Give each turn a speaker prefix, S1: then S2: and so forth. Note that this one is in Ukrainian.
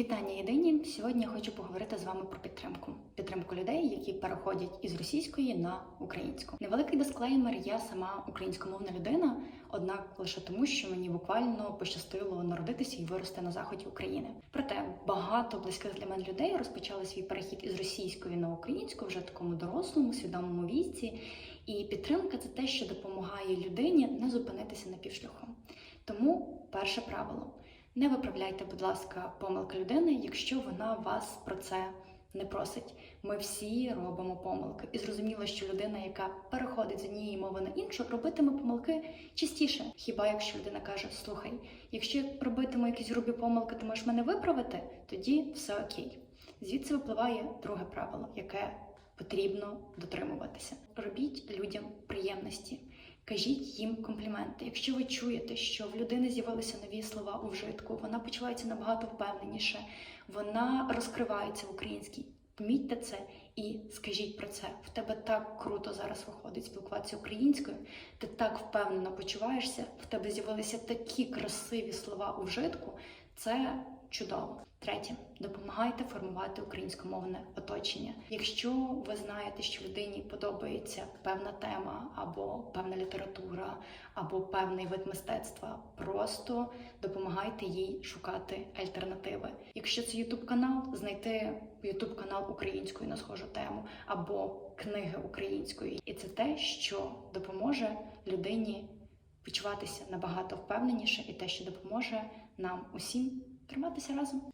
S1: Вітання єдині. Сьогодні я хочу поговорити з вами про підтримку. Підтримку людей, які переходять із російської на українську. Невеликий дисклеймер. Я сама українськомовна людина, однак лише тому, що мені буквально пощастило народитися і вирости на заході України. Проте багато близьких для мене людей розпочали свій перехід із російської на українську вже такому дорослому, свідомому віці. І підтримка це те, що допомагає людині не зупинитися на півшляху. Тому перше правило. Не виправляйте, будь ласка, помилки людини, якщо вона вас про це не просить. Ми всі робимо помилки. І зрозуміло, що людина, яка переходить з однієї мови на іншу, робитиме помилки частіше. Хіба якщо людина каже: Слухай, якщо я робитиму якісь грубі помилки, ти можеш мене виправити, тоді все окей. Звідси випливає друге правило, яке потрібно дотримуватися. Робіть людям приємності. Кажіть їм компліменти. Якщо ви чуєте, що в людини з'явилися нові слова у вжитку, вона почувається набагато впевненіше, вона розкривається в українській. Помітьте це і скажіть про це. В тебе так круто зараз виходить спілкуватися українською. Ти так впевнено почуваєшся. В тебе з'явилися такі красиві слова у вжитку. Це чудово. Третє, допомагайте формувати українськомовне оточення. Якщо ви знаєте, що людині подобається певна тема, або певна література, або певний вид мистецтва, просто допомагайте їй шукати альтернативи. Якщо це Ютуб канал, знайти Ютуб канал українською на схожу тему, або книги українською, і це те, що допоможе людині почуватися набагато впевненіше, і те, що допоможе нам усім триматися разом.